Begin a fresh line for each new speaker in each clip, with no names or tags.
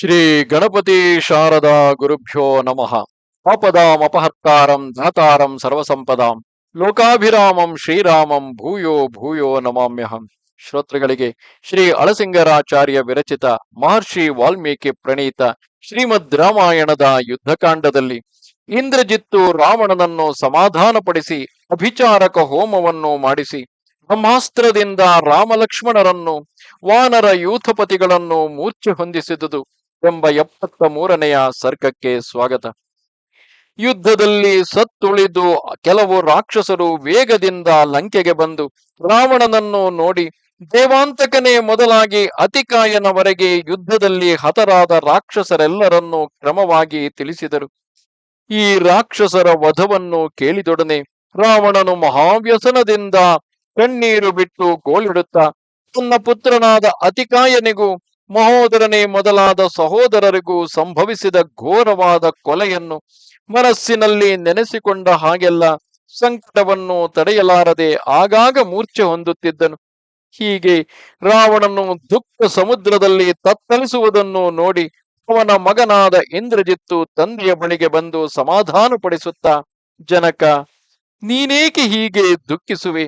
ಶ್ರೀ ಗಣಪತಿ ಶಾರದಾ ಗುರುಭ್ಯೋ ನಮಃ. ಆಪದಾಮಪಹರ್ತಾರಂ ಧನತಾರಂ ಸರ್ವಸಂಪದಾಂ. ಲೋಕಾಭಿರಾಮಂ ಶ್ರೀರಾಮಂ ಭೂಯೋ ಭೂಯೋ ನಮಾಮ್ಯಹಂ. ಶ್ರೋತೃಗಳಿಗೆ ಶ್ರೀ ಅಳಸಿಂಗರಾಚಾರ್ಯ ವಿರಚಿತ ಮಹರ್ಷಿ ವಾಲ್ಮೀಕಿ ಪ್ರಣೀತ ಶ್ರೀಮದ್ ರಾಮಾಯಣದ ಯುದ್ಧಕಾಂಡದಲ್ಲಿ ಇಂದ್ರಜಿತ್ತು ರಾವಣನನ್ನು ಸಮಾಧಾನಪಡಿಸಿ ಅಭಿಚಾರಕ ಹೋಮವನ್ನು ಮಾಡಿಸಿ ಬ್ರಹ್ಮಾಸ್ತ್ರದಿಂದ ರಾಮಲಕ್ಷ್ಮಣರನ್ನು ವಾನರ ಯೂಥಪತಿಗಳನ್ನು ಮೂರ್ಛೆ ಹೊಂದಿಸಿದುದು. ಎಂಬ ಎಪ್ಪತ್ತ ಮೂರನೆಯ ಸರ್ಕಕ್ಕೆ ಸ್ವಾಗತ. ಯುದ್ಧದಲ್ಲಿ ಸತ್ತುಳಿದು ಕೆಲವು ರಾಕ್ಷಸರು ವೇಗದಿಂದ ಲಂಕೆಗೆ ಬಂದು ರಾವಣನನ್ನು ನೋಡಿ ದೇವಾಂತಕನೇ ಮೊದಲಾಗಿ ಅತಿಕಾಯನವರೆಗೆ ಯುದ್ಧದಲ್ಲಿ ಹತರಾದ ರಾಕ್ಷಸರೆಲ್ಲರನ್ನು ಕ್ರಮವಾಗಿ ತಿಳಿಸಿದರು. ಈ ರಾಕ್ಷಸರ ವಧವನ್ನು ಕೇಳಿದೊಡನೆ ರಾವಣನು ಮಹಾವ್ಯಸನದಿಂದ ಕಣ್ಣೀರು ಬಿಟ್ಟು ಗೋಳಿಡುತ್ತಾ, ತನ್ನ ಪುತ್ರನಾದ ಅತಿಕಾಯನಿಗೂ ಮಹೋದರನೇ ಮೊದಲಾದ ಸಹೋದರರಿಗೂ ಸಂಭವಿಸಿದ ಘೋರವಾದ ಕೊಲೆಯನ್ನು ಮನಸ್ಸಿನಲ್ಲಿ ನೆನೆಸಿಕೊಂಡ ಹಾಗೆಲ್ಲ ಸಂಕಟವನ್ನು ತಡೆಯಲಾರದೆ ಆಗಾಗ ಮೂರ್ಛೆ ಹೊಂದುತ್ತಿದ್ದನು. ಹೀಗೆ ರಾವಣನು ದುಃಖ ಸಮುದ್ರದಲ್ಲಿ ತತ್ತಲಿಸುವುದನ್ನು ನೋಡಿ ಅವನ ಮಗನಾದ ಇಂದ್ರಜಿತ್ತು ತಂದೆಯ ಬಳಿಗೆ ಬಂದು ಸಮಾಧಾನಪಡಿಸುತ್ತಾ, ಜನಕ, ನೀನೇಕೆ ಹೀಗೆ ದುಃಖಿಸುವೆ?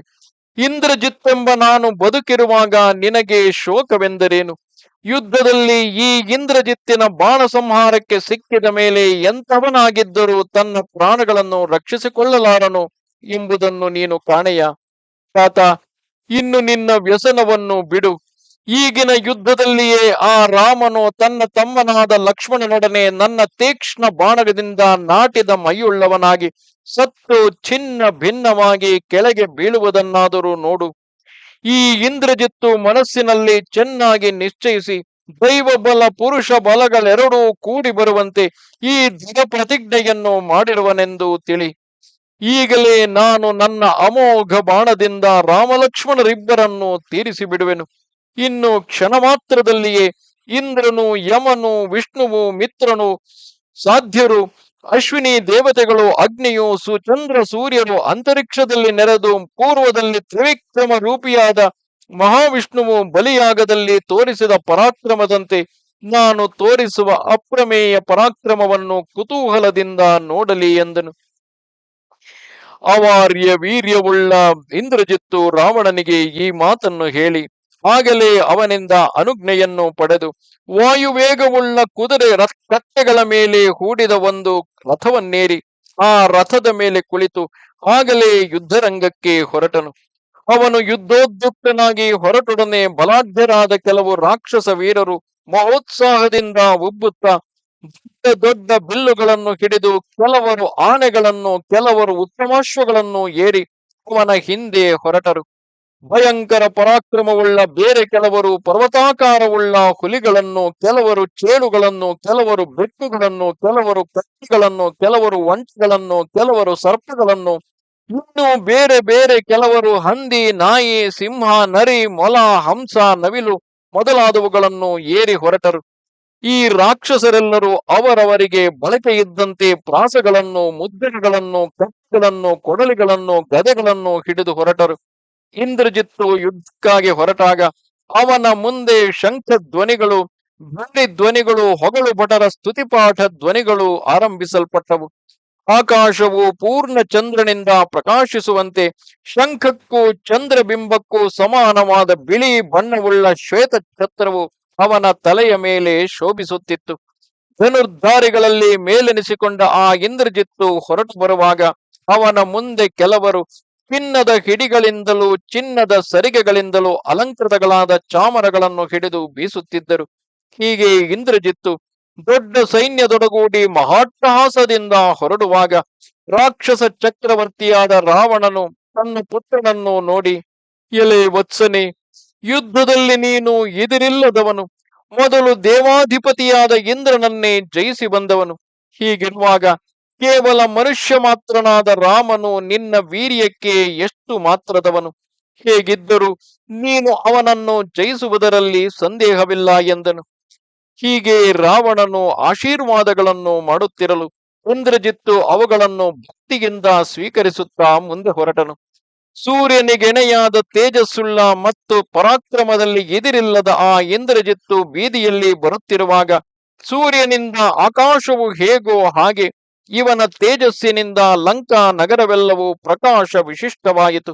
ಇಂದ್ರಜಿತ್ತೆಂಬ ನಾನು ಬದುಕಿರುವಾಗ ನಿನಗೆ ಶೋಕವೆಂದರೇನು? ಯುದ್ಧದಲ್ಲಿ ಈ ಇಂದ್ರಜಿತ್ತಿನ ಬಾಣ ಸಂಹಾರಕ್ಕೆ ಸಿಕ್ಕಿದ ಮೇಲೆ ಎಂಥವನಾಗಿದ್ದರೂ ತನ್ನ ಪ್ರಾಣಗಳನ್ನು ರಕ್ಷಿಸಿಕೊಳ್ಳಲಾರನು ಎಂಬುದನ್ನು ನೀನು ಕಾಣೆಯ. ತಾತ, ಇನ್ನು ನಿನ್ನ ವ್ಯಸನವನ್ನು ಬಿಡು. ಈಗಿನ ಯುದ್ಧದಲ್ಲಿಯೇ ಆ ರಾಮನು ತನ್ನ ತಮ್ಮನಾದ ಲಕ್ಷ್ಮಣನೊಡನೆ ನನ್ನ ತೀಕ್ಷ್ಣ ಬಾಣಗದಿಂದ ನಾಟಿದ ಮೈಯುಳ್ಳವನಾಗಿ, ಸತ್ತು ಚಿನ್ನ ಭಿನ್ನವಾಗಿ ಕೆಳಗೆ ಬೀಳುವುದನ್ನಾದರೂ ನೋಡು. ಈ ಇಂದ್ರಜಿತ್ತು ಮನಸ್ಸಿನಲ್ಲಿ ಚೆನ್ನಾಗಿ ನಿಶ್ಚಯಿಸಿ ದೈವ ಬಲ ಪುರುಷ ಬಲಗಳೆರಡೂ ಕೂಡಿ ಬರುವಂತೆ ಈ ದೃಢ ಪ್ರತಿಜ್ಞೆಯನ್ನು ಮಾಡಿರುವನೆಂದು ತಿಳಿ. ಈಗಲೇ ನಾನು ನನ್ನ ಅಮೋಘ ಬಾಣದಿಂದ ರಾಮಲಕ್ಷ್ಮಣರಿಬ್ಬರನ್ನು ತೀರಿಸಿ ಬಿಡುವೆನು ಇನ್ನು ಕ್ಷಣ ಮಾತ್ರದಲ್ಲಿಯೇ ಇಂದ್ರನು ಯಮನು ವಿಷ್ಣುವು ಮಿತ್ರನು ಸಾಧ್ಯರು ಅಶ್ವಿನಿ ದೇವತೆಗಳು, ಅಗ್ನಿಯು ಸುಚಂದ್ರ ಸೂರ್ಯನು ಅಂತರಿಕ್ಷದಲ್ಲಿ ನೆರೆದು ಪೂರ್ವದಲ್ಲಿ ತ್ರಿವಿಕ್ರಮ ರೂಪಿಯಾದ ಮಹಾವಿಷ್ಣುವು ಬಲಿಯಾಗದಲ್ಲಿ ತೋರಿಸಿದ ಪರಾಕ್ರಮದಂತೆ ನಾನು ತೋರಿಸುವ ಅಪ್ರಮೇಯ ಪರಾಕ್ರಮವನ್ನು ಕುತೂಹಲದಿಂದ ನೋಡಲಿ ಎಂದನು. ಅವಾರ್ಯ ವೀರ್ಯವುಳ್ಳ ಇಂದ್ರಜಿತ್ತು ರಾವಣನಿಗೆ ಈ ಮಾತನ್ನು ಹೇಳಿ. ಆಗಲೇ ಅವನಿಂದ ಅನುಜ್ಞೆಯನ್ನು ಪಡೆದು ವಾಯುವೇಗವುಳ್ಳ ಕುದುರೆ ಕತ್ತೆಗಳ ಮೇಲೆ ಹೂಡಿದ ಒಂದು ರಥವನ್ನೇರಿ ಆ ರಥದ ಮೇಲೆ ಕುಳಿತು ಆಗಲೇ ಯುದ್ಧರಂಗಕ್ಕೆ ಹೊರಟನು. ಅವನು ಯುದ್ಧೋದ್ಯುಕ್ತನಾಗಿ ಹೊರಟೊಡನೆ ಬಲಾಢ್ಯರಾದ ಕೆಲವು ರಾಕ್ಷಸ ವೀರರು ಮಹೋತ್ಸಾಹದಿಂದ ಉಬ್ಬುತ್ತಾ ದೊಡ್ಡ ದೊಡ್ಡ ಬಿಲ್ಲುಗಳನ್ನು ಹಿಡಿದು ಕೆಲವರು ಆನೆಗಳನ್ನು, ಕೆಲವರು ಉತ್ತಮಾಶ್ವಗಳನ್ನು ಏರಿ ಅವನ ಹಿಂದೆ ಹೊರಟರು. ಭಯಂಕರ ಪರಾಕ್ರಮವುಳ್ಳ ಬೇರೆ ಕೆಲವರು, ಪರ್ವತಾಕಾರವುಳ್ಳ ಹುಲಿಗಳನ್ನು, ಕೆಲವರು ಚೇಳುಗಳನ್ನು, ಕೆಲವರು ಬೆಕ್ಕುಗಳನ್ನು, ಕೆಲವರು ಕತ್ತಿಗಳನ್ನು, ಕೆಲವರು ಒಂಟೆಗಳನ್ನು ಕೆಲವರು ಸರ್ಪಗಳನ್ನು, ಇನ್ನು ಬೇರೆ ಬೇರೆ ಕೆಲವರು ಹಂದಿ, ನಾಯಿ, ಸಿಂಹ, ನರಿ, ಮೊಲ, ಹಂಸ, ನವಿಲು ಮೊದಲಾದವುಗಳನ್ನು ಏರಿ ಹೊರಟರು. ಈ ರಾಕ್ಷಸರೆಲ್ಲರೂ ಅವರವರಿಗೆ ಬಳಕೆ ಇದ್ದಂತೆ ಪ್ರಾಸಗಳನ್ನು, ಮುದ್ರೆಗಳನ್ನು, ಕತ್ತಿಗಳನ್ನು, ಕೊಡಲಿಗಳನ್ನು, ಗದೆಗಳನ್ನು ಹಿಡಿದು ಹೊರಟರು. ಇಂದ್ರಜಿತ್ತು ಯುದ್ಧಕ್ಕಾಗಿ ಹೊರಟಾಗ ಅವನ ಮುಂದೆ ಶಂಖ ಧ್ವನಿಗಳು ಬಂಡಿ ಧ್ವನಿಗಳು, ಹೊಗಳು ಭಟರ ಸ್ತುತಿಪಾಠ ಧ್ವನಿಗಳು ಆರಂಭಿಸಲ್ಪಟ್ಟವು. ಆಕಾಶವು ಪೂರ್ಣ ಚಂದ್ರನಿಂದ ಪ್ರಕಾಶಿಸುವಂತೆ ಶಂಖಕ್ಕೂ ಚಂದ್ರಬಿಂಬಕ್ಕೂ ಸಮಾನವಾದ ಬಿಳಿ ಬಣ್ಣವುಳ್ಳ ಶ್ವೇತ ಛತ್ರವು ಅವನ ತಲೆಯ ಮೇಲೆ ಶೋಭಿಸುತ್ತಿತ್ತು. ಧನುರ್ಧಾರಿಗಳಲ್ಲಿ ಮೇಲೆನಿಸಿಕೊಂಡ ಆ ಇಂದ್ರಜಿತ್ತು ಹೊರಟು ಬರುವಾಗ ಅವನ ಮುಂದೆ ಕೆಲವರು ಚಿನ್ನದ ಹಿಡಿಗಳಿಂದಲೂ, ಚಿನ್ನದ ಸರಿಗೆಗಳಿಂದಲೂ ಅಲಂಕೃತಗಳಾದ ಚಾಮರಗಳನ್ನು ಹಿಡಿದು ಬೀಸುತ್ತಿದ್ದರು. ಹೀಗೆ ಇಂದ್ರಜಿತ್ತು ದೊಡ್ಡ ಸೈನ್ಯದೊಡಗೂಡಿ ಮಹಾಟ್ಟಹಾಸದಿಂದ ಹೊರಡುವಾಗ ರಾಕ್ಷಸ ಚಕ್ರವರ್ತಿಯಾದ ರಾವಣನು ತನ್ನ ಪುತ್ರನನ್ನು ನೋಡಿ, ಎಲೆ ವತ್ಸನೆ, ಯುದ್ಧದಲ್ಲಿ ನೀನು ಎದಿರಿಲ್ಲದವನು. ಮೊದಲು ದೇವಾಧಿಪತಿಯಾದ ಇಂದ್ರನನ್ನೇ ಜಯಿಸಿ ಬಂದವನು. ಹೀಗಿರುವಾಗ ಕೇವಲ ಮನುಷ್ಯ ಮಾತ್ರನಾದ ರಾಮನು ನಿನ್ನ ವೀರ್ಯಕ್ಕೆ ಎಷ್ಟು ಮಾತ್ರದವನು? ಹೇಗಿದ್ದರೂ ನೀನು ಅವನನ್ನು ಜಯಿಸುವುದರಲ್ಲಿ ಸಂದೇಹವಿಲ್ಲ ಎಂದನು. ಹೀಗೆ ರಾವಣನು ಆಶೀರ್ವಾದಗಳನ್ನು ಮಾಡುತ್ತಿರಲು ಇಂದ್ರಜಿತ್ತು ಅವುಗಳನ್ನು ಭಕ್ತಿಯಿಂದ ಸ್ವೀಕರಿಸುತ್ತಾ ಮುಂದೆ ಹೊರಟನು. ಸೂರ್ಯನಿಗೆಣೆಯಾದ ತೇಜಸ್ಸುಳ್ಳ ಮತ್ತು ಪರಾಕ್ರಮದಲ್ಲಿ ಎದಿರಿಲ್ಲದ ಆ ಇಂದ್ರಜಿತ್ತು ಬೀದಿಯಲ್ಲಿ ಬರುತ್ತಿರುವಾಗ ಸೂರ್ಯನಿಂದ ಆಕಾಶವು ಹೇಗೋ ಹಾಗೆ ಇವನ ತೇಜಸ್ಸಿನಿಂದ ಲಂಕಾ ನಗರವೆಲ್ಲವೂ ಪ್ರಕಾಶ ವಿಶಿಷ್ಟವಾಯಿತು.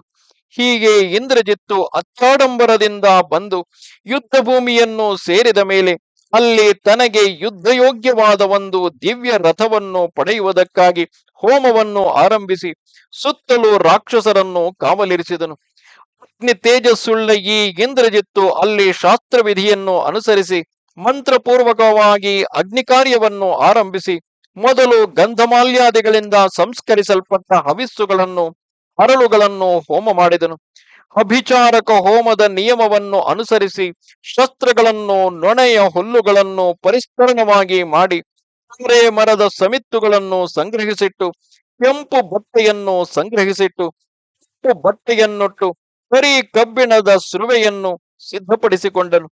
ಹೀಗೆ ಇಂದ್ರಜಿತ್ತು ಅತ್ಯಾಡಂಬರದಿಂದ ಬಂದು ಯುದ್ಧ ಭೂಮಿಯನ್ನು ಸೇರಿದ ಮೇಲೆ ಅಲ್ಲಿ ತನಗೆ ಯುದ್ಧಯೋಗ್ಯವಾದ ಒಂದು ದಿವ್ಯ ರಥವನ್ನು ಪಡೆಯುವುದಕ್ಕಾಗಿ ಹೋಮವನ್ನು ಆರಂಭಿಸಿ ಸುತ್ತಲೂ ರಾಕ್ಷಸರನ್ನು ಕಾವಲಿರಿಸಿದನು. ಅಗ್ನಿ ತೇಜಸ್ಸುಳ್ಳ ಈ ಇಂದ್ರಜಿತ್ತು ಅಲ್ಲಿ ಶಾಸ್ತ್ರವಿಧಿಯನ್ನು ಅನುಸರಿಸಿ, ಮಂತ್ರಪೂರ್ವಕವಾಗಿ ಅಗ್ನಿ ಕಾರ್ಯವನ್ನು ಆರಂಭಿಸಿ ಮೊದಲು ಗಂಧಮಾಲ್ಯಾದಿಗಳಿಂದ ಸಂಸ್ಕರಿಸಲ್ಪಟ್ಟ ಹವಿಸ್ಸುಗಳನ್ನು, ಹರಳುಗಳನ್ನು ಹೋಮ ಮಾಡಿದನು. ಅಭಿಚಾರಕ ಹೋಮದ ನಿಯಮವನ್ನು ಅನುಸರಿಸಿ ಶಸ್ತ್ರಗಳನ್ನು, ನೊಣೆಯ ಹುಲ್ಲುಗಳನ್ನು ಪರಿಷ್ಕರಣವಾಗಿ ಮಾಡಿ ತಾಮ್ರೆ ಮರದ ಸಮಿತ್ತುಗಳನ್ನು ಸಂಗ್ರಹಿಸಿಟ್ಟು, ಕೆಂಪು ಬಟ್ಟೆಯನ್ನು ಸಂಗ್ರಹಿಸಿಟ್ಟು, ಕೆಂಪು ಬಟ್ಟೆಯನ್ನುಟ್ಟು, ಕರಿ ಕಬ್ಬಿಣದ ಸುರುವೆಯನ್ನು ಸಿದ್ಧಪಡಿಸಿಕೊಂಡನು.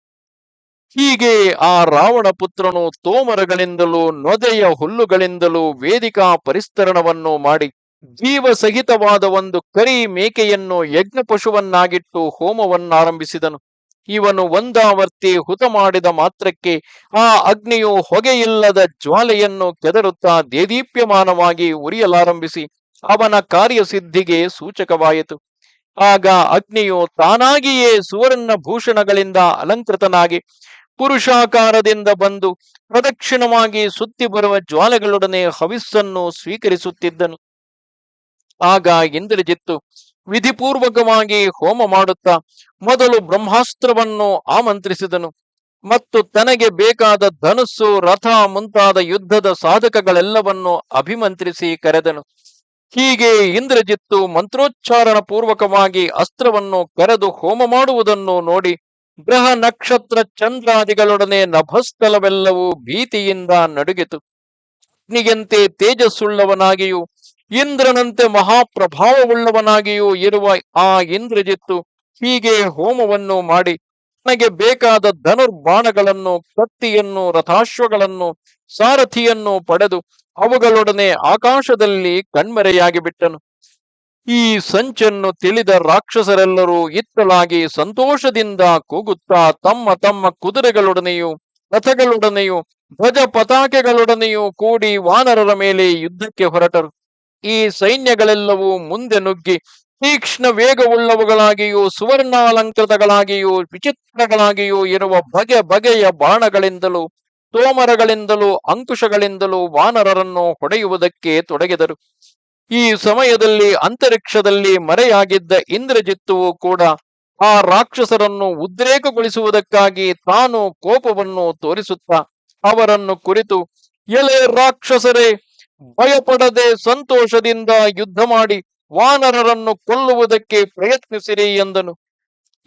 ಹೀಗೆ ಆ ರಾವಣ ಪುತ್ರನು ತೋಮರಗಳಿಂದಲೂ ನೊದೆಯ ಹುಲ್ಲುಗಳಿಂದಲೂ ವೇದಿಕಾ ಪರಿಸ್ತರಣವನ್ನು ಮಾಡಿ ಜೀವ ಸಹಿತವಾದ ಒಂದು ಕರಿ ಮೇಕೆಯನ್ನು ಯಜ್ಞ ಪಶುವನ್ನಾಗಿಟ್ಟು ಹೋಮವನ್ನಾರಂಭಿಸಿದನು. ಇವನು ಒಂದಾವರ್ತಿ ಹುತ ಮಾಡಿದ ಮಾತ್ರಕ್ಕೆ ಆ ಅಗ್ನಿಯು ಹೊಗೆಯಿಲ್ಲದ ಜ್ವಾಲೆಯನ್ನು ಕೆದರುತ್ತಾ ದೇದೀಪ್ಯಮಾನವಾಗಿ ಉರಿಯಲಾರಂಭಿಸಿ ಅವನ ಕಾರ್ಯಸಿದ್ಧಿಗೆ ಸೂಚಕವಾಯಿತು. ಆಗ ಅಗ್ನಿಯು ತಾನಾಗಿಯೇ ಸುವರ್ಣ ಭೂಷಣಗಳಿಂದ ಅಲಂಕೃತನಾಗಿ ಪುರುಷಾಕಾರದಿಂದ ಬಂದು ಪ್ರದಕ್ಷಿಣವಾಗಿ ಸುತ್ತಿ ಬರುವ ಜ್ವಾಲೆಗಳೊಡನೆ ಹವಿಸ್ಸನ್ನು ಸ್ವೀಕರಿಸುತ್ತಿದ್ದನು. ಆಗ ಇಂದ್ರಜಿತ್ತು ವಿಧಿಪೂರ್ವಕವಾಗಿ ಹೋಮ ಮಾಡುತ್ತಾ ಮೊದಲು ಬ್ರಹ್ಮಾಸ್ತ್ರವನ್ನು ಆಮಂತ್ರಿಸಿದನು ಮತ್ತು ತನಗೆ ಬೇಕಾದ ಧನುಸ್ಸು, ರಥ ಮುಂತಾದ ಯುದ್ಧದ ಸಾಧಕಗಳೆಲ್ಲವನ್ನು ಅಭಿಮಂತ್ರಿಸಿ ಕರೆದನು. ಹೀಗೆ ಇಂದ್ರಜಿತ್ತು ಮಂತ್ರೋಚ್ಚಾರಣ ಪೂರ್ವಕವಾಗಿ ಅಸ್ತ್ರವನ್ನು ಕರೆದು ಹೋಮ ಮಾಡುವುದನ್ನು ನೋಡಿ ಗ್ರಹ ನಕ್ಷತ್ರ ಚಂದ್ರಾದಿಗಳೊಡನೆ ನಭಸ್ಥಲವೆಲ್ಲವೂ ಭೀತಿಯಿಂದ ನಡುಗಿತು. ಅಗ್ನಿಯಂತೆ ತೇಜಸ್ಸುಳ್ಳವನಾಗಿಯೂ ಇಂದ್ರನಂತೆ ಮಹಾಪ್ರಭಾವವುಳ್ಳವನಾಗಿಯೂ ಇರುವ ಆ ಇಂದ್ರಜಿತ್ತು ಹೀಗೆ ಹೋಮವನ್ನು ಮಾಡಿ ತನಗೆ ಬೇಕಾದ ಧನುರ್ಬಾಣಗಳನ್ನು, ಕತ್ತಿಯನ್ನು, ರಥಾಶ್ವಗಳನ್ನು, ಸಾರಥಿಯನ್ನು ಪಡೆದು ಅವುಗಳೊಡನೆ ಆಕಾಶದಲ್ಲಿ ಕಣ್ಮರೆಯಾಗಿ ಬಿಟ್ಟನು. ಈ ಸಂಚನ್ನು ತಿಳಿದ ರಾಕ್ಷಸರೆಲ್ಲರೂ ಇತ್ತಲಾಗಿ ಸಂತೋಷದಿಂದ ಕೂಗುತ್ತಾ ತಮ್ಮ ತಮ್ಮ ಕುದುರೆಗಳೊಡನೆಯೂ, ರಥಗಳೊಡನೆಯೂ, ಧ್ವಜ ಪತಾಕೆಗಳೊಡನೆಯೂ ಕೂಡಿ ವಾನರರ ಮೇಲೆ ಯುದ್ಧಕ್ಕೆ ಹೊರಟರು. ಈ ಸೈನ್ಯಗಳೆಲ್ಲವೂ ಮುಂದೆ ನುಗ್ಗಿ ತೀಕ್ಷ್ಣ ವೇಗವುಳ್ಳವುಗಳಾಗಿಯೂ, ಸುವರ್ಣಾಲಂಕೃತಗಳಾಗಿಯೂ, ವಿಚಿತ್ರಗಳಾಗಿಯೂ ಇರುವ ಬಗೆ ಬಗೆಯ ಬಾಣಗಳಿಂದಲೂ, ತೋಮರಗಳಿಂದಲೂ, ಅಂಕುಶಗಳಿಂದಲೂ ವಾನರರನ್ನು ಹೊಡೆಯುವುದಕ್ಕೆ ತೊಡಗಿದರು. ಈ ಸಮಯದಲ್ಲಿ, ಅಂತರಿಕ್ಷದಲ್ಲಿ ಮರೆಯಾಗಿದ್ದ ಇಂದ್ರಜಿತ್ತುವು ಕೂಡ ಆ ರಾಕ್ಷಸರನ್ನು ಉದ್ರೇಕಗೊಳಿಸುವುದಕ್ಕಾಗಿ ತಾನು ಕೋಪವನ್ನು ತೋರಿಸುತ್ತಾ, ಅವರನ್ನು ಕುರಿತು ಎಲೆ ರಾಕ್ಷಸರೇ, ಭಯಪಡದೆ ಸಂತೋಷದಿಂದ ಯುದ್ಧ ಮಾಡಿ ವಾನರರನ್ನು ಕೊಲ್ಲುವುದಕ್ಕೆ ಪ್ರಯತ್ನಿಸಿರಿ ಎಂದನು.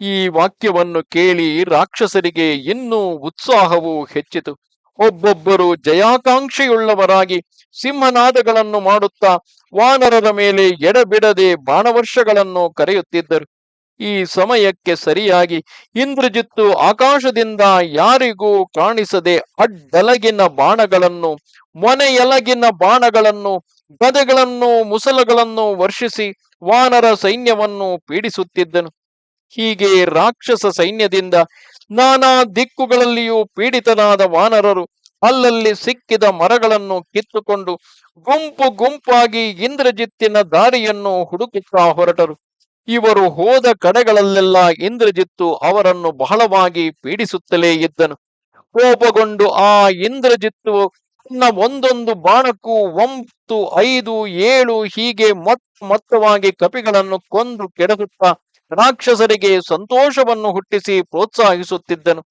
ಈ ವಾಕ್ಯವನ್ನು ಕೇಳಿ ರಾಕ್ಷಸರಿಗೆ ಇನ್ನೂ ಉತ್ಸಾಹವು ಹೆಚ್ಚಿತು. ಒಬ್ಬೊಬ್ಬರು ಜಯಾಕಾಂಕ್ಷೆಯುಳ್ಳವರಾಗಿ ಸಿಂಹನಾದಗಳನ್ನು ಮಾಡುತ್ತಾ ವಾನರರ ಮೇಲೆ ಎಡಬಿಡದೆ ಬಾಣವರ್ಷಗಳನ್ನು ಕರೆಯುತ್ತಿದ್ದರು. ಈ ಸಮಯಕ್ಕೆ ಸರಿಯಾಗಿ ಇಂದ್ರಜಿತ್ತು ಆಕಾಶದಿಂದ ಯಾರಿಗೂ ಕಾಣಿಸದೆ ಅಡ್ಡಲಗಿನ ಬಾಣಗಳನ್ನು, ಮೊನೆಯಲಗಿನ ಬಾಣಗಳನ್ನು ಗದೆಗಳನ್ನು, ಮುಸಲಗಳನ್ನು ವರ್ಷಿಸಿ ವಾನರ ಸೈನ್ಯವನ್ನು ಪೀಡಿಸುತ್ತಿದ್ದನು. ಹೀಗೆ ರಾಕ್ಷಸ ಸೈನ್ಯದಿಂದ ನಾನಾ ದಿಕ್ಕುಗಳಲ್ಲಿಯೂ ಪೀಡಿತನಾದ ವಾನರರು ಅಲ್ಲಲ್ಲಿ ಸಿಕ್ಕಿದ ಮರಗಳನ್ನು ಕಿತ್ತುಕೊಂಡು ಗುಂಪು ಗುಂಪಾಗಿ ಇಂದ್ರಜಿತ್ತಿನ ದಾರಿಯನ್ನು ಹುಡುಕುತ್ತಾ ಹೊರಟರು. ಇವರು ಹೋದ ಕಡೆಗಳಲ್ಲೆಲ್ಲ ಇಂದ್ರಜಿತ್ತು ಅವರನ್ನು ಬಹಳವಾಗಿ ಪೀಡಿಸುತ್ತಲೇ ಇದ್ದನು. ಕೋಪಗೊಂಡು ಆ ಇಂದ್ರಜಿತ್ತು ತನ್ನ ಒಂದೊಂದು ಬಾಣಕ್ಕೂ ಒಂಬತ್ತು, ಐದು, ಏಳು ಹೀಗೆ ಮೊತ್ತ ಮೊತ್ತವಾಗಿ ಕಪಿಗಳನ್ನು ಕೊಂದು ಕೆಡಹುತ್ತಾ ರಾಕ್ಷಸರಿಗೆ ಸಂತೋಷವನ್ನು ಹುಟ್ಟಿಸಿ ಪ್ರೋತ್ಸಾಹಿಸುತ್ತಿದ್ದನು.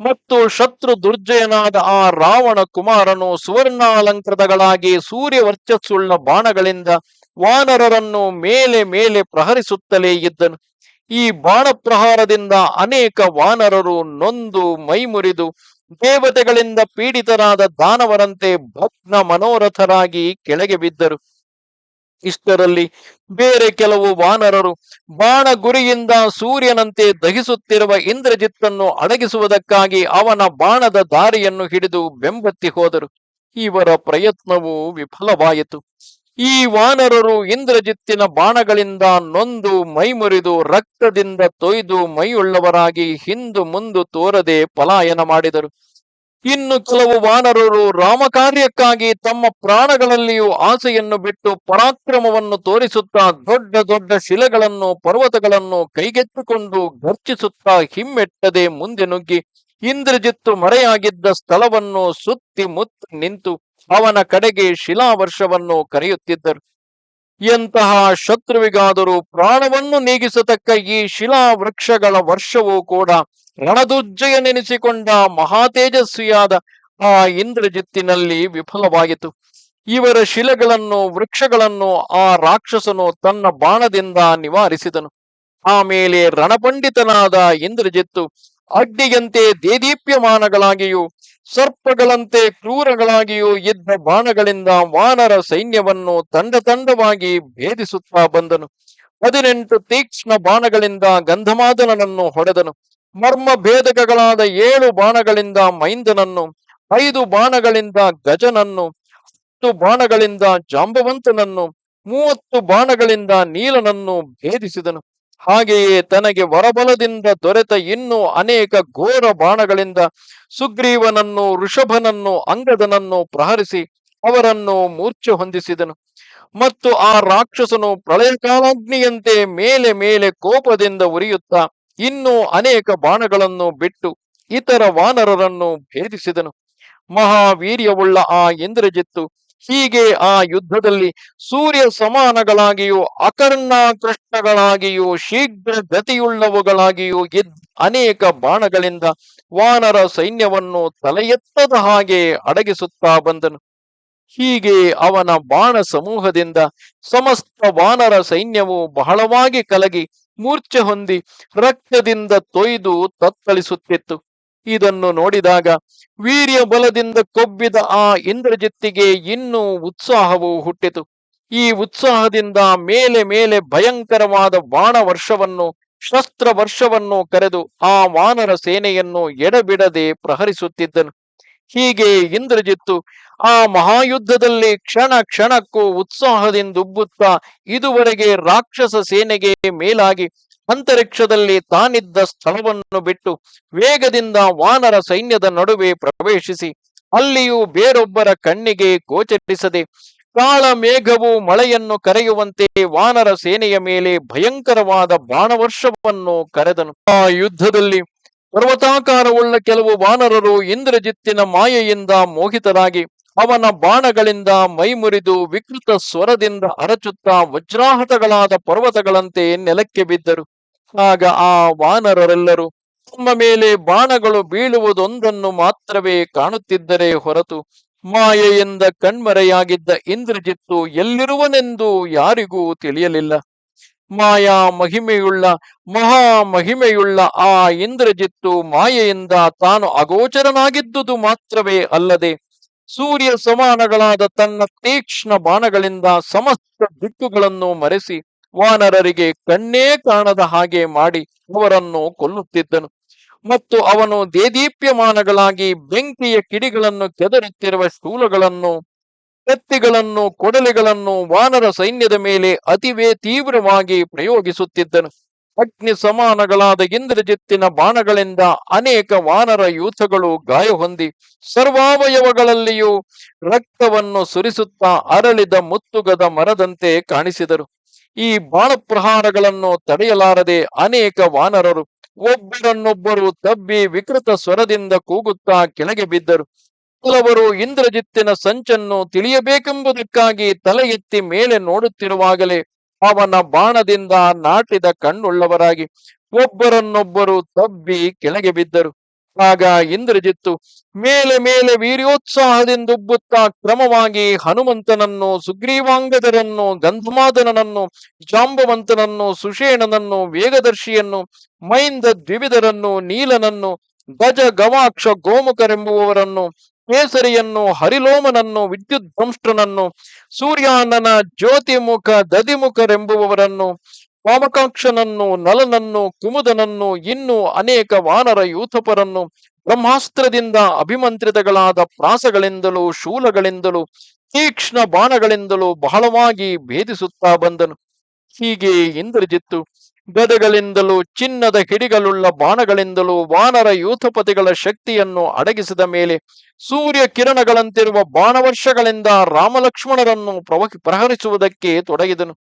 ಮತ್ತು ಶತ್ರು ದುರ್ಜಯನಾದ ಆ ರಾವಣ ಕುಮಾರನು ಸುವರ್ಣಾಲಂಕೃತಗಳಾಗಿ ಸೂರ್ಯ ವರ್ಚಸ್ಸುಳ್ಳ ಬಾಣಗಳಿಂದ ವಾನರರನ್ನು ಮೇಲೆ ಮೇಲೆ ಪ್ರಹರಿಸುತ್ತಲೇ ಇದ್ದನು. ಈ ಬಾಣ ಪ್ರಹಾರದಿಂದ ಅನೇಕ ವಾನರರು ನೊಂದು ಮೈಮುರಿದು ದೇವತೆಗಳಿಂದ ಪೀಡಿತರಾದ ದಾನವರಂತೆ ಭಗ್ನ ಮನೋರಥರಾಗಿ ಕೆಳಗೆ ಬಿದ್ದರು. ಇಷ್ಟರಲ್ಲಿ ಬೇರೆ ಕೆಲವು ವಾನರರು ಬಾಣ ಗುರಿಯಿಂದ ಸೂರ್ಯನಂತೆ ದಹಿಸುತ್ತಿರುವ ಇಂದ್ರಜಿತ್ತನ್ನು ಅಡಗಿಸುವುದಕ್ಕಾಗಿ ಅವನ ಬಾಣದ ದಾರಿಯನ್ನು ಹಿಡಿದು ಬೆಂಬತ್ತಿ ಹೋದರು. ಇವರ ಪ್ರಯತ್ನವು ವಿಫಲವಾಯಿತು. ಈ ವಾನರರು ಇಂದ್ರಜಿತ್ತಿನ ಬಾಣಗಳಿಂದ ನೊಂದು ಮೈಮುರಿದು ರಕ್ತದಿಂದ ತೊಯ್ದು ಮೈಯುಳ್ಳವರಾಗಿ ಹಿಂದು ಮುಂದು ತೋರದೆ ಪಲಾಯನ ಮಾಡಿದರು. ಇನ್ನು ಕೆಲವು ವಾನರರು ರಾಮಕಾರ್ಯಕ್ಕಾಗಿ ತಮ್ಮ ಪ್ರಾಣಗಳಲ್ಲಿಯೂ ಆಸೆಯನ್ನು ಬಿಟ್ಟು ಪರಾಕ್ರಮವನ್ನು ತೋರಿಸುತ್ತಾ ದೊಡ್ಡ ದೊಡ್ಡ ಶಿಲೆಗಳನ್ನು ಪರ್ವತಗಳನ್ನು ಕೈಗೆತ್ತಿಕೊಂಡು ಘರ್ಚಿಸುತ್ತಾ ಹಿಮ್ಮೆಟ್ಟದೆ ಮುಂದೆ ನುಗ್ಗಿ ಇಂದ್ರಜಿತ್ತು ಮರೆಯಾಗಿದ್ದ ಸ್ಥಳವನ್ನು ಸುತ್ತಿ ಮುತ್ತಿ ನಿಂತು ಅವನ ಕಡೆಗೆ ಶಿಲಾವರ್ಷವನ್ನು ಕರೆಯುತ್ತಿದ್ದರು. ಎಂತಹ ಶತ್ರುವಿಗಾದರೂ ಪ್ರಾಣವನ್ನು ನೀಗಿಸತಕ್ಕ ಈ ಶಿಲಾ ವೃಕ್ಷಗಳ ವರ್ಷವೂ ಕೂಡ ರಣದುರ್ಜಯನೆನಿಸಿಕೊಂಡ ಮಹಾತೇಜಸ್ವಿಯಾದ ಆ ಇಂದ್ರಜಿತ್ತಿನಲ್ಲಿ ವಿಫಲವಾಯಿತು. ಇವರ ಶಿಲೆಗಳನ್ನು, ವೃಕ್ಷಗಳನ್ನು ಆ ರಾಕ್ಷಸನು ತನ್ನ ಬಾಣದಿಂದ ನಿವಾರಿಸಿದನು. ಆಮೇಲೆ ರಣಪಂಡಿತನಾದ ಇಂದ್ರಜಿತ್ತು ಅಗ್ನಿಯಂತೆ ದೇದೀಪ್ಯಮಾನಗಳಾಗಿಯೂ, ಸರ್ಪಗಳಂತೆ ಕ್ರೂರಗಳಾಗಿಯೂ ಇದ್ದ ಬಾಣಗಳಿಂದ ವಾನರ ಸೈನ್ಯವನ್ನು ತಂಡ ತಂಡವಾಗಿ ಭೇದಿಸುತ್ತಾ ಬಂದನು. ಹದಿನೆಂಟು ತೀಕ್ಷ್ಣ ಬಾಣಗಳಿಂದ ಗಂಧಮಾದನನನ್ನು ಹೊಡೆದನು. ಮರ್ಮ ಭೇದಕಗಳಾದ ಏಳು ಬಾಣಗಳಿಂದ ಮೈಂದನನ್ನು, ಐದು ಬಾಣಗಳಿಂದ ಗಜನನ್ನು, ಹತ್ತು ಬಾಣಗಳಿಂದ ಜಾಂಬವಂತನನ್ನು, ಮೂವತ್ತು ಬಾಣಗಳಿಂದ ನೀಲನನ್ನು ಭೇದಿಸಿದನು. ಹಾಗೆಯೇ ತನಗೆ ವರಬಲದಿಂದ ದೊರೆತ ಇನ್ನೂ ಅನೇಕ ಘೋರ ಬಾಣಗಳಿಂದ ಸುಗ್ರೀವನನ್ನು, ಋಷಭನನ್ನು, ಅಂಗದನನ್ನು ಪ್ರಹರಿಸಿ ಅವರನ್ನು ಮೂರ್ಛೆ ಹೊಂದಿಸಿದನು. ಮತ್ತು ಆ ರಾಕ್ಷಸನು ಪ್ರಳಯಕಾಲಾಗ್ನಿಯಂತೆ ಮೇಲೆ ಮೇಲೆ ಕೋಪದಿಂದ ಉರಿಯುತ್ತಾ ಇನ್ನೂ ಅನೇಕ ಬಾಣಗಳನ್ನು ಬಿಟ್ಟು ಇತರ ವಾನರರನ್ನು ಭೇದಿಸಿದನು. ಮಹಾವೀರ್ಯವುಳ್ಳ ಆ ಇಂದ್ರಜಿತ್ತು ಹೀಗೆ ಆ ಯುದ್ಧದಲ್ಲಿ ಸೂರ್ಯ ಸಮಾನಗಳಾಗಿಯೂ ಅಕರ್ಣಾಕೃಷ್ಟಗಳಾಗಿಯೂ ಶೀಘ್ರ ಗತಿಯುಳ್ಳವುಗಳಾಗಿಯೂ ಇದ್ದ ಅನೇಕ ಬಾಣಗಳಿಂದ ವಾನರ ಸೈನ್ಯವನ್ನು ತಲೆ ಎತ್ತದ ಹಾಗೆ ಅಡಗಿಸುತ್ತಾ ಬಂದನು. ಹೀಗೆ ಅವನ ಬಾಣ ಸಮೂಹದಿಂದ ಸಮಸ್ತ ವಾನರ ಸೈನ್ಯವು ಬಹಳವಾಗಿ ಕಲಗಿ, ಮೂರ್ಛೆ ಹೊಂದಿ ರಕ್ತದಿಂದ ತೊಯ್ದು ತತ್ತಳಿಸುತ್ತಿತ್ತು. ಇದನ್ನು ನೋಡಿದಾಗ ವೀರ್ಯ ಬಲದಿಂದ ಕೊಬ್ಬಿದ ಆ ಇಂದ್ರಜಿತ್ತಿಗೆ ಇನ್ನೂ ಉತ್ಸಾಹವು ಹುಟ್ಟಿತು. ಈ ಉತ್ಸಾಹದಿಂದ ಮೇಲೆ ಮೇಲೆ ಭಯಂಕರವಾದ ಬಾಣ ವರ್ಷವನ್ನು ಶಸ್ತ್ರ ವರ್ಷವನ್ನು ಕರೆದು ಆ ವಾನರ ಸೇನೆಯನ್ನು ಎಡಬಿಡದೆ ಪ್ರಹರಿಸುತ್ತಿದ್ದನು. ಹೀಗೆ ಇಂದ್ರಜಿತ್ತು ಆ ಮಹಾಯುದ್ಧದಲ್ಲಿ ಕ್ಷಣ ಕ್ಷಣಕ್ಕೂ ಉತ್ಸಾಹದಿಂದ ಉಬ್ಬುತ್ತಾ ಇದುವರೆಗೆ ರಾಕ್ಷಸ ಸೇನೆಗೆ ಮೇಲಾಗಿ ಅಂತರಿಕ್ಷದಲ್ಲಿ ತಾನಿದ್ದ ಸ್ಥಳವನ್ನು ಬಿಟ್ಟು ವೇಗದಿಂದ ವಾನರ ಸೈನ್ಯದ ನಡುವೆ ಪ್ರವೇಶಿಸಿ, ಅಲ್ಲಿಯೂ ಬೇರೊಬ್ಬರ ಕಣ್ಣಿಗೆ ಗೋಚರಿಸದೆ, ಕಾಳ ಮೇಘವು ಮಳೆಯನ್ನು ಕರೆಯುವಂತೆ ವಾನರ ಸೇನೆಯ ಮೇಲೆ ಭಯಂಕರವಾದ ಬಾಣವರ್ಷವನ್ನು ಕರೆದನು. ಆ ಯುದ್ಧದಲ್ಲಿ ಪರ್ವತಾಕಾರವುಳ್ಳ ಕೆಲವು ವಾನರರು ಇಂದ್ರಜಿತ್ತಿನ ಮಾಯೆಯಿಂದ ಮೋಹಿತರಾಗಿ, ಅವನ ಬಾಣಗಳಿಂದ ಮೈಮುರಿದು ವಿಕೃತ ಸ್ವರದಿಂದ ಅರಚುತ್ತಾ ವಜ್ರಾಹತಗಳಾದ ಪರ್ವತಗಳಂತೆ ನೆಲಕ್ಕೆ ಬಿದ್ದರು. ಆಗ ಆ ವಾನರರೆಲ್ಲರೂ ತಮ್ಮ ಮೇಲೆ ಬಾಣಗಳು ಬೀಳುವುದೊಂದನ್ನು ಮಾತ್ರವೇ ಕಾಣುತ್ತಿದ್ದರೆ ಹೊರತು ಮಾಯೆಯಿಂದ ಕಣ್ಮರೆಯಾಗಿದ್ದ ಇಂದ್ರಜಿತ್ತು ಎಲ್ಲಿರುವನೆಂದು ಯಾರಿಗೂ ತಿಳಿಯಲಿಲ್ಲ. ಮಾಯಾ ಮಹಿಮೆಯುಳ್ಳ, ಮಹಾ ಮಹಿಮೆಯುಳ್ಳ ಆ ಇಂದ್ರಜಿತ್ತು ಮಾಯೆಯಿಂದ ತಾನು ಅಗೋಚರನಾಗಿದ್ದುದು ಮಾತ್ರವೇ ಅಲ್ಲದೆ ಸೂರ್ಯ ಸಮಾನಗಳಾದ ತನ್ನ ತೀಕ್ಷ್ಣ ಬಾಣಗಳಿಂದ ಸಮಸ್ತ ದಿಕ್ಕುಗಳನ್ನು ಮರೆಸಿ ವಾನರರಿಗೆ ಕಣ್ಣೇ ಕಾಣದ ಹಾಗೆ ಮಾಡಿ ಅವರನ್ನು ಕೊಲ್ಲುತ್ತಿದ್ದನು. ಮತ್ತು ಅವನು ದೇದೀಪ್ಯಮಾನಗಳಾಗಿ ಬೆಂಕಿಯ ಕಿಡಿಗಳನ್ನು ಕೆದರುತ್ತಿರುವ ಶೂಲಗಳನ್ನು, ಕತ್ತಿಗಳನ್ನು, ಕೊಡಲಿಗಳನ್ನು ವಾನರ ಸೈನ್ಯದ ಮೇಲೆ ಅತಿವೇ ತೀವ್ರವಾಗಿ ಪ್ರಯೋಗಿಸುತ್ತಿದ್ದನು. ಅಗ್ನಿ ಸಮಾನಗಳಾದ ಇಂದ್ರಜಿತ್ತಿನ ಬಾಣಗಳಿಂದ ಅನೇಕ ವಾನರ ಯೂಥಗಳು ಗಾಯ ಹೊಂದಿ ಸರ್ವಾವಯವಗಳಲ್ಲಿಯೂ ರಕ್ತವನ್ನು ಸುರಿಸುತ್ತಾ ಅರಳಿದ ಮುತ್ತುಗದ ಮರದಂತೆ ಕಾಣಿಸಿದರು. ಈ ಬಾಣ ಪ್ರಹಾರಗಳನ್ನು ತಡೆಯಲಾರದೆ ಅನೇಕ ವಾನರರು ಒಬ್ಬರನ್ನೊಬ್ಬರು ತಬ್ಬಿ ವಿಕೃತ ಸ್ವರದಿಂದ ಕೂಗುತ್ತಾ ಕೆಳಗೆ ಬಿದ್ದರು. ಕೆಲವರು ಇಂದ್ರಜಿತ್ತಿನ ಸಂಚನ್ನು ತಿಳಿಯಬೇಕೆಂಬುದಕ್ಕಾಗಿ ತಲೆ ಎತ್ತಿ ಮೇಲೆ ನೋಡುತ್ತಿರುವಾಗಲೇ ಅವನ ಬಾಣದಿಂದ ನಾಟಿದ ಕಣ್ಣುಳ್ಳವರಾಗಿ ಒಬ್ಬರನ್ನೊಬ್ಬರು ತಬ್ಬಿ ಕೆಳಗೆ ಬಿದ್ದರು. ಆಗ ಇಂದ್ರಜಿತ್ತು, ಮೇಲೆ ಮೇಲೆ ವೀರ್ಯೋತ್ಸಾಹದಿಂದುಬ್ಬುತ್ತಾ ಕ್ರಮವಾಗಿ ಹನುಮಂತನನ್ನು, ಸುಗ್ರೀವಾಂಗದರನ್ನು, ಗಂಧಮಾದನನನ್ನು, ಜಾಂಬವಂತನನ್ನು, ಸುಷೇಣನನ್ನು, ವೇಗದರ್ಶಿಯನ್ನು ಮೈಂದ ದ್ವಿವಿಧರನ್ನು ನೀಲನನ್ನು, ಗಜ ಗವಾಕ್ಷ ಗೋಮುಖರೆಂಬುವವರನ್ನು, ಕೇಸರಿಯನ್ನು, ಹರಿಲೋಮನನ್ನು ವಿದ್ಯುತ್ ಧ್ವಂಷ್ಟ್ರನನ್ನು ಸೂರ್ಯಾನನ ಜ್ಯೋತಿಮುಖ ದದಿಮುಖರೆಂಬುವವರನ್ನು ವಾಮಕಾಕ್ಷನನ್ನು ನಲನನ್ನು, ಕುಮುದನನ್ನು, ಇನ್ನೂ ಅನೇಕ ವಾನರ ಯೂಥಪರನ್ನು, ಬ್ರಹ್ಮಾಸ್ತ್ರದಿಂದ ಅಭಿಮಂತ್ರಿತಗಳಾದ ಪ್ರಾಸಗಳಿಂದಲೂ, ಶೂಲಗಳಿಂದಲೂ, ತೀಕ್ಷ್ಣ ಬಾಣಗಳಿಂದಲೂ ಬಹಳವಾಗಿ ಭೇದಿಸುತ್ತಾ ಬಂದನು. ಹೀಗೆ ಇಂದ್ರಜಿತ್ತು. ಗದಗಳಿಂದಲೂ, ಚಿನ್ನದ ಹಿಡಿಗಳುಳ್ಳ ಬಾಣಗಳಿಂದಲೂ ವಾನರ ಯೂಥಪತಿಗಳ ಶಕ್ತಿಯನ್ನು ಅಡಗಿಸಿದ ಮೇಲೆ ಸೂರ್ಯ ಕಿರಣಗಳಂತಿರುವ ಬಾಣವರ್ಷಗಳಿಂದ ರಾಮಲಕ್ಷ್ಮಣರನ್ನು ಪ್ರವ ಪ್ರಹರಿಸುವುದಕ್ಕೆ ತೊಡಗಿದನು.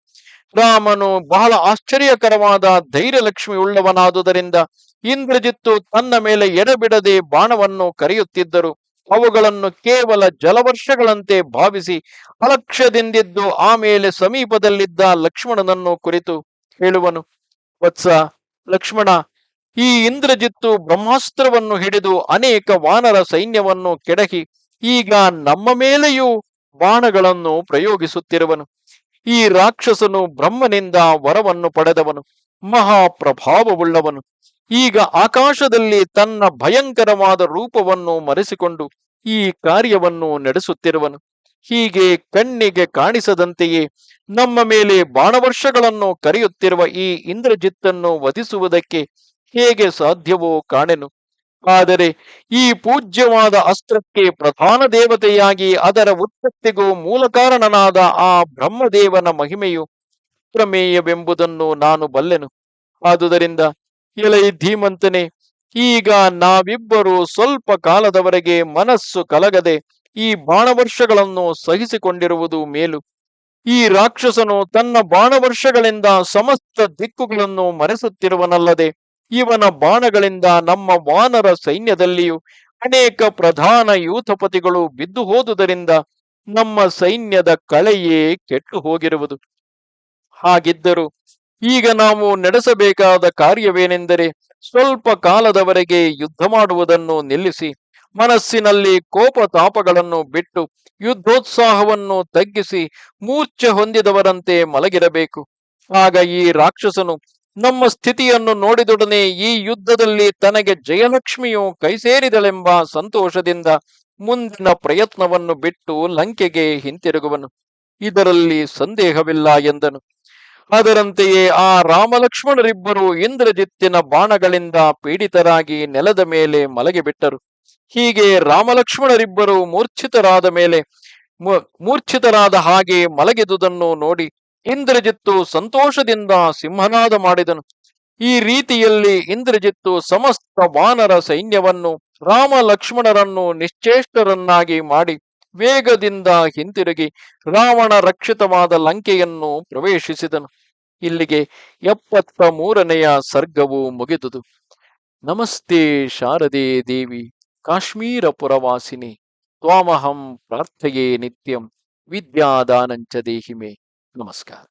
ರಾಮನು ಬಹಳ ಆಶ್ಚರ್ಯಕರವಾದ ಧೈರ್ಯ ಲಕ್ಷ್ಮಿ ಉಳ್ಳವನಾದುದರಿಂದ ಇಂದ್ರಜಿತ್ತು ತನ್ನ ಮೇಲೆ ಎಡಬಿಡದೆ ಬಾಣವನ್ನು ಕರೆಯುತ್ತಿದ್ದರು. ಅವುಗಳನ್ನು ಕೇವಲ ಜಲವರ್ಷಗಳಂತೆ ಭಾವಿಸಿ ಅಲಕ್ಷ್ಯದಿಂದಿದ್ದು ಆಮೇಲೆ ಸಮೀಪದಲ್ಲಿದ್ದ ಲಕ್ಷ್ಮಣನನ್ನು ಕುರಿತು ಹೇಳುವನು. ವತ್ಸ ಲಕ್ಷ್ಮಣ, ಈ ಇಂದ್ರಜಿತ್ತು ಬ್ರಹ್ಮಾಸ್ತ್ರವನ್ನು ಹಿಡಿದು ಅನೇಕ ವಾನರ ಸೈನ್ಯವನ್ನು ಕೆಡಹಿ ಈಗ ನಮ್ಮ ಮೇಲೆಯೂ ಬಾಣಗಳನ್ನು ಪ್ರಯೋಗಿಸುತ್ತಿರುವನು. ಈ ರಾಕ್ಷಸನು ಬ್ರಹ್ಮನಿಂದ ವರವನ್ನು ಪಡೆದವನು, ಮಹಾಪ್ರಭಾವವುಳ್ಳವನು. ಈಗ ಆಕಾಶದಲ್ಲಿ ತನ್ನ ಭಯಂಕರವಾದ ರೂಪವನ್ನು ಮರೆಸಿಕೊಂಡು ಈ ಕಾರ್ಯವನ್ನು ನಡೆಸುತ್ತಿರುವನು. ಹೀಗೆ ಕಣ್ಣಿಗೆ ಕಾಣಿಸದಂತೆಯೇ ನಮ್ಮ ಮೇಲೆ ಬಾಣವರ್ಷಗಳನ್ನು ಕರೆಯುತ್ತಿರುವ ಈ ಇಂದ್ರಜಿತ್ತನ್ನು ವಧಿಸುವುದಕ್ಕೆ ಹೇಗೆ ಸಾಧ್ಯವೋ ಕಾಣೆನು. ಆದರೆ ಈ ಪೂಜ್ಯವಾದ ಅಸ್ತ್ರಕ್ಕೆ ಪ್ರಧಾನ ದೇವತೆಯಾಗಿ ಅದರ ಉತ್ಪತ್ತಿಗೂ ಮೂಲ ಕಾರಣನಾದ ಆ ಬ್ರಹ್ಮದೇವನ ಮಹಿಮೆಯು ಪ್ರಮೇಯವೆಂಬುದನ್ನು ನಾನು ಬಲ್ಲೆನು. ಆದುದರಿಂದ ಎಲೈ ಧೀಮಂತನೆ, ಈಗ ನಾವಿಬ್ಬರು ಸ್ವಲ್ಪ ಕಾಲದವರೆಗೆ ಮನಸ್ಸು ಕಲಗದೆ ಈ ಬಾಣವರ್ಷಗಳನ್ನು ಸಹಿಸಿಕೊಂಡಿರುವುದು ಮೇಲು. ಈ ರಾಕ್ಷಸನು ತನ್ನ ಬಾಣವರ್ಷಗಳಿಂದ ಸಮಸ್ತ ದಿಕ್ಕುಗಳನ್ನು ಮರೆಸುತ್ತಿರುವನಲ್ಲದೆ ಇವನ ಬಾಣಗಳಿಂದ ನಮ್ಮ ವಾನರ ಸೈನ್ಯದಲ್ಲಿಯೂ ಅನೇಕ ಪ್ರಧಾನ ಯೂಥಪತಿಗಳು ಬಿದ್ದು ಹೋದುದರಿಂದ ನಮ್ಮ ಸೈನ್ಯದ ಕಳೆಯೇ ಕೆಟ್ಟು ಹೋಗಿರುವುದು. ಹಾಗಿದ್ದರೂ ಈಗ ನಾವು ನಡೆಸಬೇಕಾದ ಕಾರ್ಯವೇನೆಂದರೆ ಸ್ವಲ್ಪ ಕಾಲದವರೆಗೆ ಯುದ್ಧ ಮಾಡುವುದನ್ನು ನಿಲ್ಲಿಸಿ, ಮನಸ್ಸಿನಲ್ಲಿ ಕೋಪ ತಾಪಗಳನ್ನು ಬಿಟ್ಟು ಯುದ್ಧೋತ್ಸಾಹವನ್ನು ತಗ್ಗಿಸಿ ಮೂರ್ಛೆ ಹೊಂದಿದವರಂತೆ ಮಲಗಿರಬೇಕು. ಆಗ ಈ ರಾಕ್ಷಸನು ನಮ್ಮ ಸ್ಥಿತಿಯನ್ನು ನೋಡಿದೊಡನೆ ಈ ಯುದ್ಧದಲ್ಲಿ ತನಗೆ ಜಯಲಕ್ಷ್ಮಿಯು ಕೈಸೇರಿದಳೆಂಬ ಸಂತೋಷದಿಂದ ಮುಂದಿನ ಪ್ರಯತ್ನವನ್ನು ಬಿಟ್ಟು ಲಂಕೆಗೆ ಹಿಂತಿರುಗುವನು. ಇದರಲ್ಲಿ ಸಂದೇಹವಿಲ್ಲ ಎಂದನು. ಅದರಂತೆಯೇ ಆ ರಾಮಲಕ್ಷ್ಮಣರಿಬ್ಬರು ಇಂದ್ರಜಿತ್ತಿನ ಬಾಣಗಳಿಂದ ಪೀಡಿತರಾಗಿ ನೆಲದ ಮೇಲೆ ಮಲಗಿಬಿಟ್ಟರು. ಹೀಗೆ ರಾಮಲಕ್ಷ್ಮಣರಿಬ್ಬರು ಮೂರ್ಛಿತರಾದ ಮೇಲೆ ಮೂರ್ಛಿತರಾದ ಹಾಗೆ ಮಲಗಿದುದನ್ನು ನೋಡಿ ಇಂದ್ರಜಿತ್ತು ಸಂತೋಷದಿಂದ ಸಿಂಹನಾದ ಮಾಡಿದನು. ಈ ರೀತಿಯಲ್ಲಿ ಇಂದ್ರಜಿತ್ತು ಸಮಸ್ತ ವಾನರ ಸೈನ್ಯವನ್ನು, ರಾಮ ಲಕ್ಷ್ಮಣರನ್ನು ನಿಶ್ಚೇಷ್ಟರನ್ನಾಗಿ ಮಾಡಿ ವೇಗದಿಂದ ಹಿಂತಿರುಗಿ ರಾವಣ ರಕ್ಷಿತವಾದ ಲಂಕೆಯನ್ನು ಪ್ರವೇಶಿಸಿದನು. ಇಲ್ಲಿಗೆ ಎಪ್ಪತ್ತ ಮೂರನೆಯ ಸರ್ಗವು ಮುಗಿದುದು. ನಮಸ್ತೆ ಶಾರದೆ ದೇವಿ, ಕಾಶ್ಮೀರ ಪುರವಾಸಿನಿ, ತ್ವಾಮಹಂ ಪ್ರಾರ್ಥೆಯೇ ನಿತ್ಯಂ, ವಿದ್ಯಾದಾನಂಚ ದೇಹಿಮೆ. नमस्कार